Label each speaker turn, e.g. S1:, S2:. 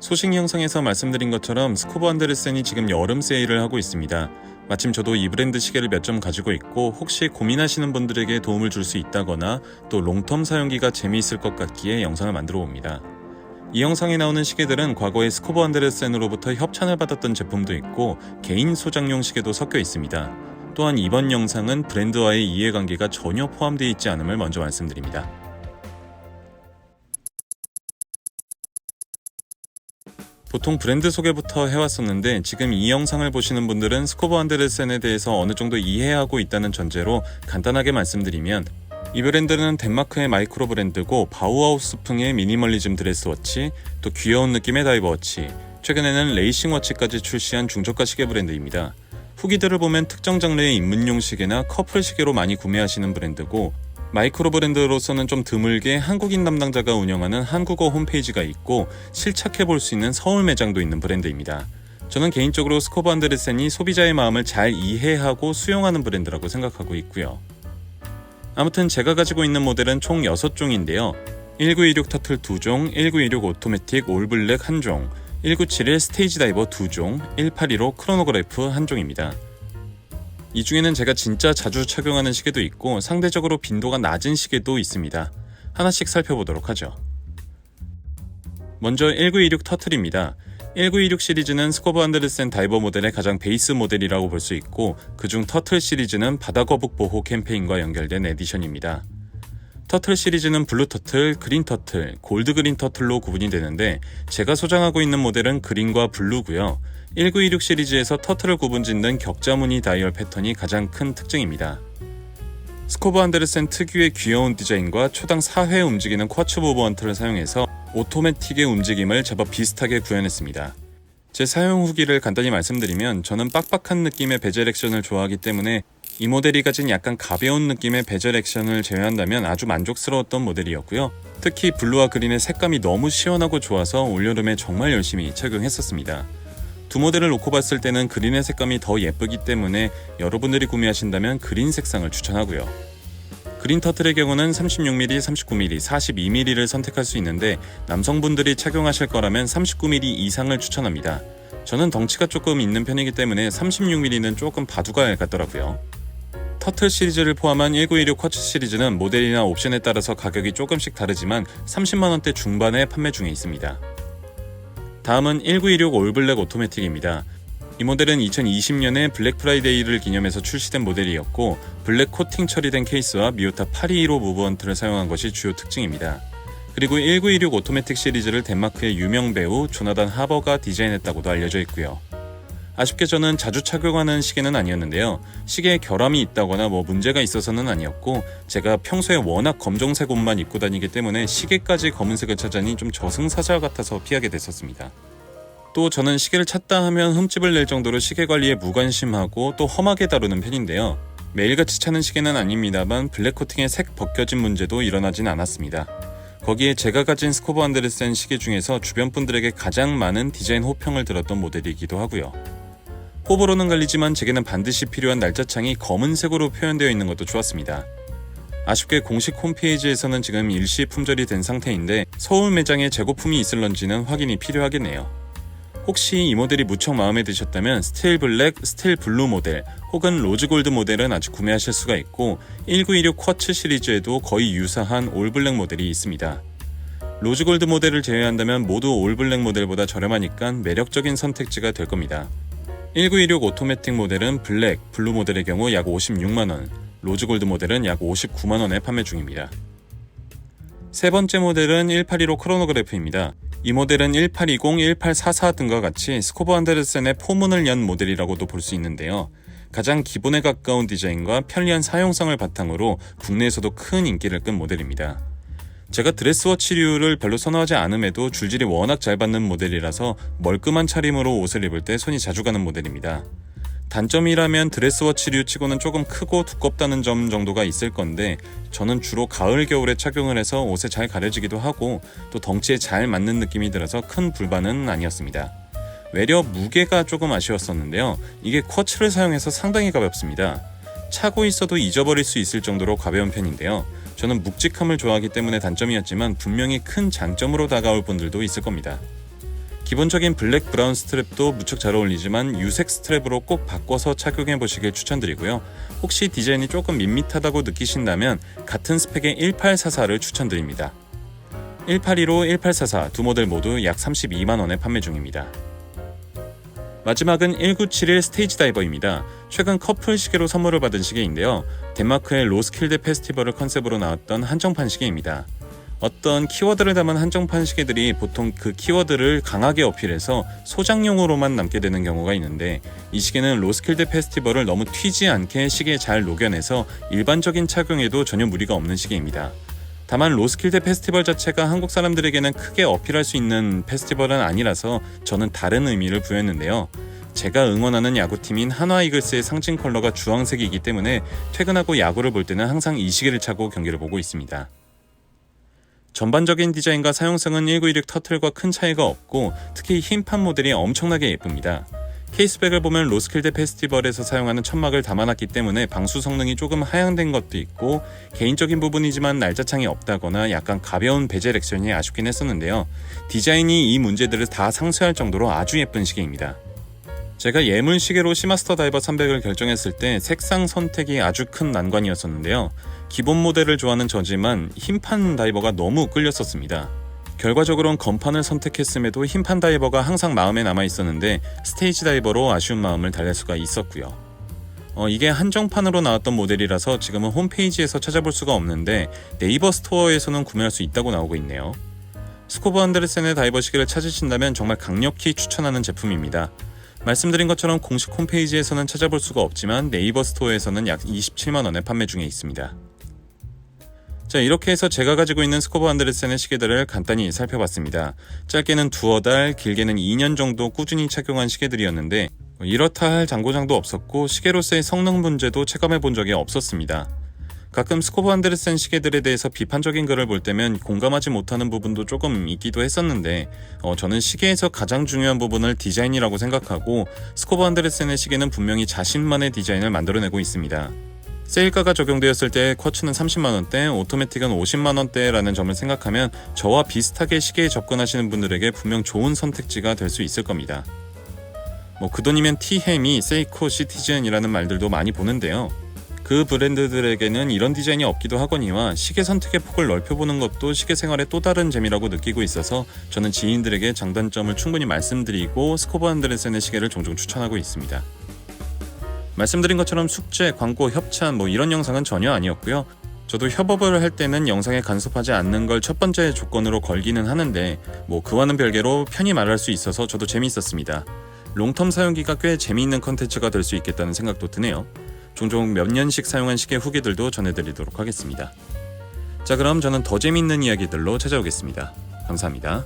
S1: 소식 영상에서 말씀드린 것처럼 스코버 안데르센이 지금 여름 세일을 하고 있습니다. 마침 저도 이 브랜드 시계를 몇 점 가지고 있고 혹시 고민하시는 분들에게 도움을 줄 수 있다거나 또 롱텀 사용기가 재미있을 것 같기에 영상을 만들어 봅니다. 이 영상에 나오는 시계들은 과거에 스코버 안데르센으로부터 협찬을 받았던 제품도 있고 개인 소장용 시계도 섞여 있습니다. 또한 이번 영상은 브랜드와의 이해관계가 전혀 포함되어 있지 않음을 먼저 말씀드립니다. 보통 브랜드 소개부터 해왔었는데 지금 이 영상을 보시는 분들은 스코버 안데르센에 대해서 어느 정도 이해하고 있다는 전제로 간단하게 말씀드리면 이 브랜드는 덴마크의 마이크로 브랜드고 바우하우스풍의 미니멀리즘 드레스워치, 또 귀여운 느낌의 다이버워치, 최근에는 레이싱 워치까지 출시한 중저가 시계 브랜드입니다. 후기들을 보면 특정 장르의 입문용 시계나 커플 시계로 많이 구매하시는 브랜드고 마이크로 브랜드로서는 좀 드물게 한국인 담당자가 운영하는 한국어 홈페이지가 있고 실착해 볼 수 있는 서울 매장도 있는 브랜드입니다. 저는 개인적으로 스코버 안데르센이 소비자의 마음을 잘 이해하고 수용하는 브랜드라고 생각하고 있고요. 아무튼 제가 가지고 있는 모델은 총 6종인데요. 1926 터틀 2종, 1926 오토매틱 올블랙 1종, 1971 스테이지 다이버 2종, 1815 크로노그래프 1종입니다. 이 중에는 제가 진짜 자주 착용하는 시계도 있고 상대적으로 빈도가 낮은 시계도 있습니다. 하나씩 살펴보도록 하죠. 먼저 1926 터틀입니다. 1926 시리즈는 스코버 안데르센 다이버 모델의 가장 베이스 모델이라고 볼 수 있고 그중 터틀 시리즈는 바다 거북 보호 캠페인과 연결된 에디션입니다. 터틀 시리즈는 블루 터틀, 그린 터틀, 골드 그린 터틀로 구분이 되는데 제가 소장하고 있는 모델은 그린과 블루고요. 1926 시리즈에서 터틀을 구분 짓는 격자무늬 다이얼 패턴이 가장 큰 특징입니다. 스코버 안데르센 특유의 귀여운 디자인과 초당 4회 움직이는 쿼츠 모버먼트를 사용해서 오토매틱의 움직임을 제법 비슷하게 구현했습니다. 제 사용 후기를 간단히 말씀드리면 저는 빡빡한 느낌의 베젤 액션을 좋아하기 때문에 이 모델이 가진 약간 가벼운 느낌의 베젤 액션을 제외한다면 아주 만족스러웠던 모델이었고요. 특히 블루와 그린의 색감이 너무 시원하고 좋아서 올여름에 정말 열심히 착용했었습니다. 두 모델을 놓고 봤을 때는 그린의 색감이 더 예쁘기 때문에 여러분들이 구매하신다면 그린 색상을 추천하고요. 그린 터틀의 경우는 36mm, 39mm, 42mm를 선택할 수 있는데 남성분들이 착용하실 거라면 39mm 이상을 추천합니다. 저는 덩치가 조금 있는 편이기 때문에 36mm는 조금 바둑알 같더라고요. 터틀 시리즈를 포함한 1916 쿼츠 시리즈는 모델이나 옵션에 따라서 가격이 조금씩 다르지만 30만원대 중반에 판매 중에 있습니다. 다음은 1926 올블랙 오토매틱입니다. 이 모델은 2020년에 블랙 프라이데이를 기념해서 출시된 모델이었고 블랙 코팅 처리된 케이스와 미오타 8215 무브먼트를 사용한 것이 주요 특징입니다. 그리고 1926 오토매틱 시리즈를 덴마크의 유명 배우 조나단 하버가 디자인했다고도 알려져 있고요. 아쉽게 저는 자주 착용하는 시계는 아니었는데요. 시계에 결함이 있다거나 뭐 문제가 있어서는 아니었고 제가 평소에 워낙 검정색 옷만 입고 다니기 때문에 시계까지 검은색을 찾아니 좀 저승사자 같아서 피하게 됐었습니다. 또 저는 시계를 찾다 하면 흠집을 낼 정도로 시계 관리에 무관심하고 또 험하게 다루는 편인데요. 매일같이 차는 시계는 아닙니다만 블랙 코팅의 색 벗겨진 문제도 일어나진 않았습니다. 거기에 제가 가진 스코버 안데르센 시계 중에서 주변 분들에게 가장 많은 디자인 호평을 들었던 모델이기도 하고요. 호불호는 갈리지만 제게는 반드시 필요한 날짜창이 검은색으로 표현되어 있는 것도 좋았습니다. 아쉽게 공식 홈페이지에서는 지금 일시 품절이 된 상태인데 서울 매장에 재고품이 있을런지는 확인이 필요하겠네요. 혹시 이 모델이 무척 마음에 드셨다면 스틸 블랙, 스틸 블루 모델 혹은 로즈 골드 모델은 아직 구매하실 수가 있고 1926 쿼츠 시리즈에도 거의 유사한 올 블랙 모델이 있습니다. 로즈 골드 모델을 제외한다면 모두 올 블랙 모델보다 저렴하니까 매력적인 선택지가 될 겁니다. 1926 오토매틱 모델은 블랙, 블루 모델의 경우 약 56만원, 로즈 골드 모델은 약 59만원에 판매 중입니다. 세 번째 모델은 1815 크로노그래프입니다. 이 모델은 1820, 1844 등과 같이 스코버 안데르센의 포문을 연 모델이라고도 볼 수 있는데요. 가장 기본에 가까운 디자인과 편리한 사용성을 바탕으로 국내에서도 큰 인기를 끈 모델입니다. 제가 드레스워치류를 별로 선호하지 않음에도 줄질이 워낙 잘 받는 모델이라서 멀끔한 차림으로 옷을 입을 때 손이 자주 가는 모델입니다. 단점이라면 드레스워치류 치고는 조금 크고 두껍다는 점 정도가 있을 건데 저는 주로 가을 겨울에 착용을 해서 옷에 잘 가려지기도 하고 또 덩치에 잘 맞는 느낌이 들어서 큰 불만은 아니었습니다. 외려 무게가 조금 아쉬웠었는데요. 이게 쿼츠를 사용해서 상당히 가볍습니다. 차고 있어도 잊어버릴 수 있을 정도로 가벼운 편인데요. 저는 묵직함을 좋아하기 때문에 단점이었지만 분명히 큰 장점으로 다가올 분들도 있을 겁니다. 기본적인 블랙 브라운 스트랩도 무척 잘 어울리지만 유색 스트랩으로 꼭 바꿔서 착용해 보시길 추천드리고요. 혹시 디자인이 조금 밋밋하다고 느끼신다면 같은 스펙의 1844를 추천드립니다. 182로 1844 두 모델 모두 약 32만 원에 판매 중입니다. 마지막은 1971 스테이지 다이버입니다. 최근 커플 시계로 선물을 받은 시계인데요. 덴마크의 로스킬드 페스티벌을 컨셉으로 나왔던 한정판 시계입니다. 어떤 키워드를 담은 한정판 시계들이 보통 그 키워드를 강하게 어필해서 소장용으로만 남게 되는 경우가 있는데 이 시계는 로스킬드 페스티벌을 너무 튀지 않게 시계에 잘 녹여내서 일반적인 착용에도 전혀 무리가 없는 시계입니다. 다만 로스킬드 페스티벌 자체가 한국 사람들에게는 크게 어필할 수 있는 페스티벌은 아니라서 저는 다른 의미를 부여했는데요. 제가 응원하는 야구팀인 한화 이글스의 상징 컬러가 주황색이기 때문에 퇴근하고 야구를 볼 때는 항상 이 시계를 차고 경기를 보고 있습니다. 전반적인 디자인과 사용성은 1916 터틀과 큰 차이가 없고 특히 흰판 모델이 엄청나게 예쁩니다. 케이스백을 보면 로스킬드 페스티벌에서 사용하는 천막을 담아놨기 때문에 방수 성능이 조금 하향된 것도 있고 개인적인 부분이지만 날짜창이 없다거나 약간 가벼운 베젤 액션이 아쉽긴 했었는데요. 디자인이 이 문제들을 다 상쇄할 정도로 아주 예쁜 시계입니다. 제가 예문 시계로 시마스터 다이버 300을 결정했을 때 색상 선택이 아주 큰 난관이었었는데요. 기본 모델을 좋아하는 저지만 흰판 다이버가 너무 끌렸었습니다. 결과적으로는 건판을 선택했음에도 흰판 다이버가 항상 마음에 남아 있었는데 스테이지 다이버로 아쉬운 마음을 달랠 수가 있었고요. 어, 이게 한정판으로 나왔던 모델이라서 지금은 홈페이지에서 찾아볼 수가 없는데 네이버 스토어에서는 구매할 수 있다고 나오고 있네요. 스코브 안드레센의 다이버 시계를 찾으신다면 정말 강력히 추천하는 제품입니다. 말씀드린 것처럼 공식 홈페이지에서는 찾아볼 수가 없지만 네이버 스토어에서는 약 27만 원에 판매 중에 있습니다. 자 이렇게 해서 제가 가지고 있는 스코버 안드레센의 시계들을 간단히 살펴봤습니다. 짧게는 두어 달, 길게는 2년 정도 꾸준히 착용한 시계들이었는데 이렇다 할 장고장도 없었고 시계로서의 성능 문제도 체감해 본 적이 없었습니다. 가끔 스코버 안드레센 시계들에 대해서 비판적인 글을 볼 때면 공감하지 못하는 부분도 조금 있기도 했었는데 어, 저는 시계에서 가장 중요한 부분을 디자인이라고 생각하고 스코버 안드레센의 시계는 분명히 자신만의 디자인을 만들어내고 있습니다. 세일가가 적용되었을 때 쿼츠는 30만원대, 오토매틱은 50만원대라는 점을 생각하면 저와 비슷하게 시계에 접근하시는 분들에게 분명 좋은 선택지가 될 수 있을 겁니다. 뭐 그 돈이면 티햄이 세이코 시티즌이라는 말들도 많이 보는데요. 그 브랜드들에게는 이런 디자인이 없기도 하거니와 시계 선택의 폭을 넓혀보는 것도 시계 생활의 또 다른 재미라고 느끼고 있어서 저는 지인들에게 장단점을 충분히 말씀드리고 스코버 안드레센의 시계를 종종 추천하고 있습니다. 말씀드린 것처럼 숙제, 광고, 협찬 뭐 이런 영상은 전혀 아니었고요. 저도 협업을 할 때는 영상에 간섭하지 않는 걸 첫 번째 조건으로 걸기는 하는데 뭐 그와는 별개로 편히 말할 수 있어서 저도 재미있었습니다. 롱텀 사용기가 꽤 재미있는 컨텐츠가 될 수 있겠다는 생각도 드네요. 종종 몇 년씩 사용한 시계 후기들도 전해드리도록 하겠습니다. 자 그럼 저는 더 재미있는 이야기들로 찾아오겠습니다. 감사합니다.